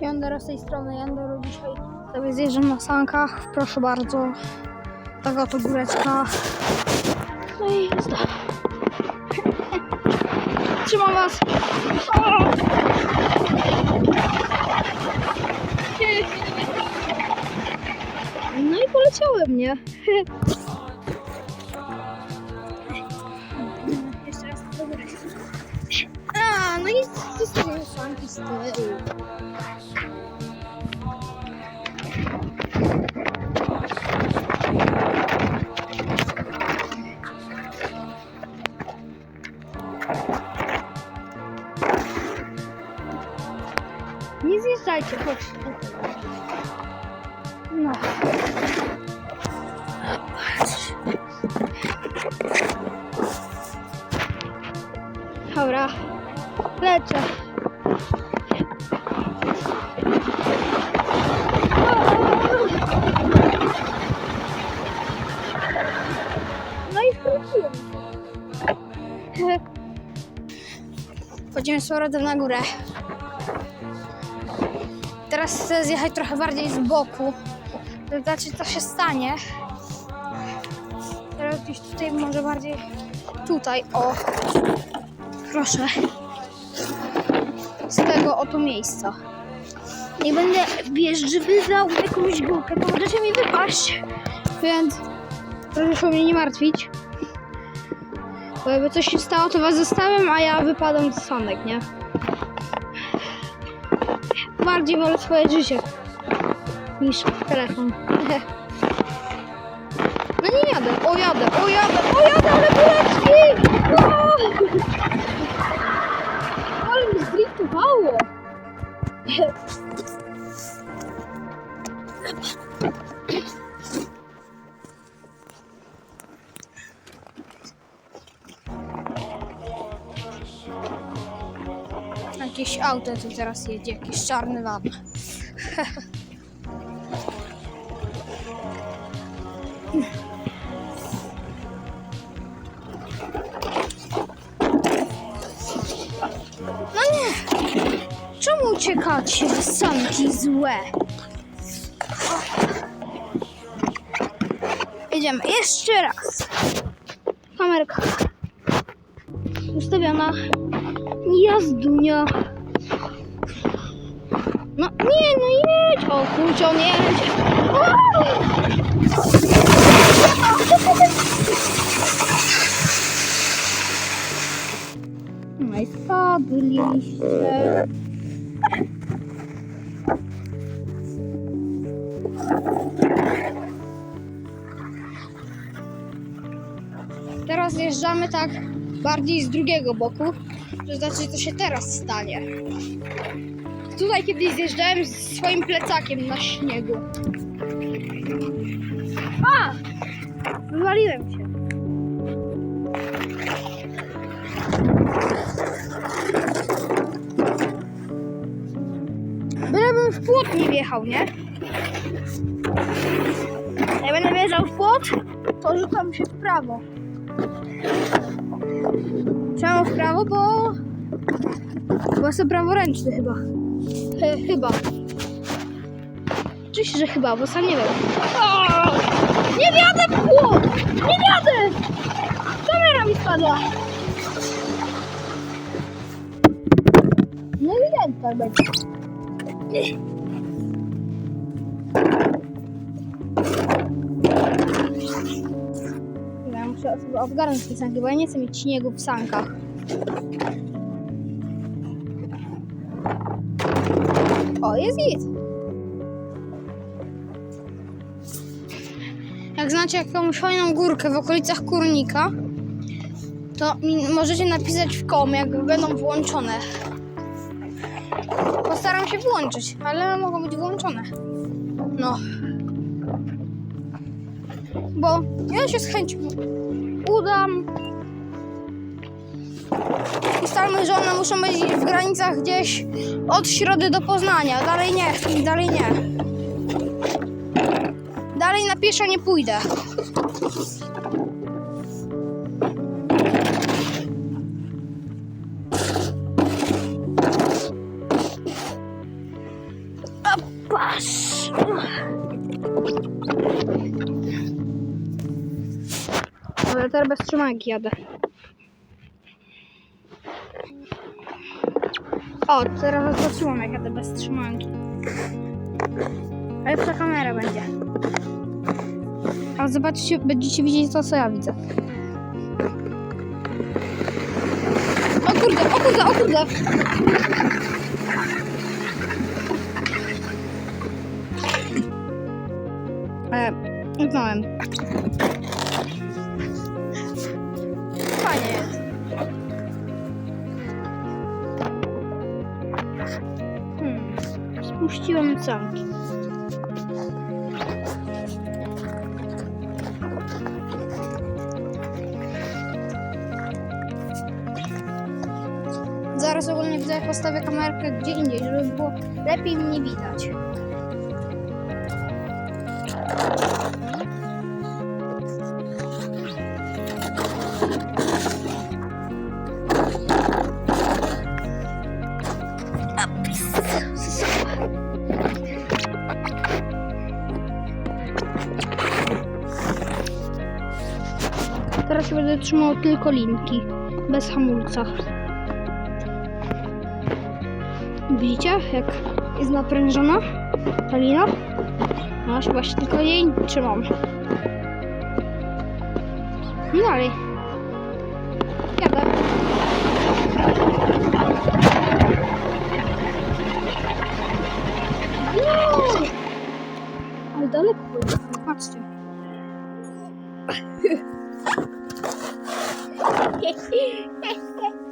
Jandera z tej strony, Jandero dzisiaj sobie zjeżdżam na sankach, proszę bardzo. Tak oto góreczka. No i jazda. Trzymam was. No i poleciałem, nie? no i z tyłu. Nie zjeżdżajcie, chodźcie. No. Dobra, lecę. No i wróciłem. Chodzimy z powrotem na górę. Teraz chcę zjechać trochę bardziej z boku. Zobaczyć, co się stanie. Teraz gdzieś tutaj, może bardziej tutaj, o. Proszę. Z tego oto miejsca. Nie będę wjeżdżał w jakąś górkę, to możecie mi wypaść. Więc proszę się mnie nie martwić. Bo jakby coś się stało, to was zostawiam, a ja wypadam z sanek, nie? bardziej wolę swoje życie niż telefon. Jakieś auto tu teraz jedzie, jakiś czarny van. No nie! Czemu uciekacie, sanki złe? Jedziemy jeszcze raz. Kamerka ustawiona. Jazdunia. No nie, no jedź! O kurczę, on jedzie! No i spadliście. Teraz zjeżdżamy tak bardziej z drugiego boku, to znaczy co się teraz stanie. Tutaj kiedyś zjeżdżałem z swoim plecakiem na śniegu. A! Wywaliłem się. Bylebym w płot nie wjechał, nie? Jak będę wjeżdżał w płot, to rzucam się w prawo. Czemu w prawo, bo... Bo jestem praworęczny chyba. He, chyba. Oczywiście, że chyba, bo sam nie wiem. Nie wiadę w płot! Nie wiadę! Kamera mi spadła. No i tak będzie. Muszę sobie odgarnąć te sanki, bo ja nie chcę mieć śniegu w sankach. O, jest git. Jak znacie jakąś fajną górkę w okolicach Kurnika, to możecie napisać w kom, jak będą włączone. Postaram się włączyć, ale mogą być włączone. No. Bo ja się z chęcią udam. Ustalmy, że one muszą być w granicach gdzieś od Środy do Poznania. Dalej nie, dalej nie. Dalej na pieszo nie pójdę. Pasz. Ale teraz bez trzymanki jadę. O, teraz zatrzymam jak jadę bez trzymanki. Lepsza kamera będzie. A zobaczcie, będziecie widzieć to, co ja widzę. O kurde, o kurde, o kurde! E, uznałem. Spuściłem zamki. Zaraz ogólnie widzę, jak postawię kamerkę gdzie indziej, żeby było lepiej mnie widać. Teraz będę trzymał tylko linki, bez hamulca. Widzicie, jak jest naprężona ta lina? No, właśnie tylko jej trzymam. I dalej. Jadę. Wow! Ale daleko patrzcie. Okay.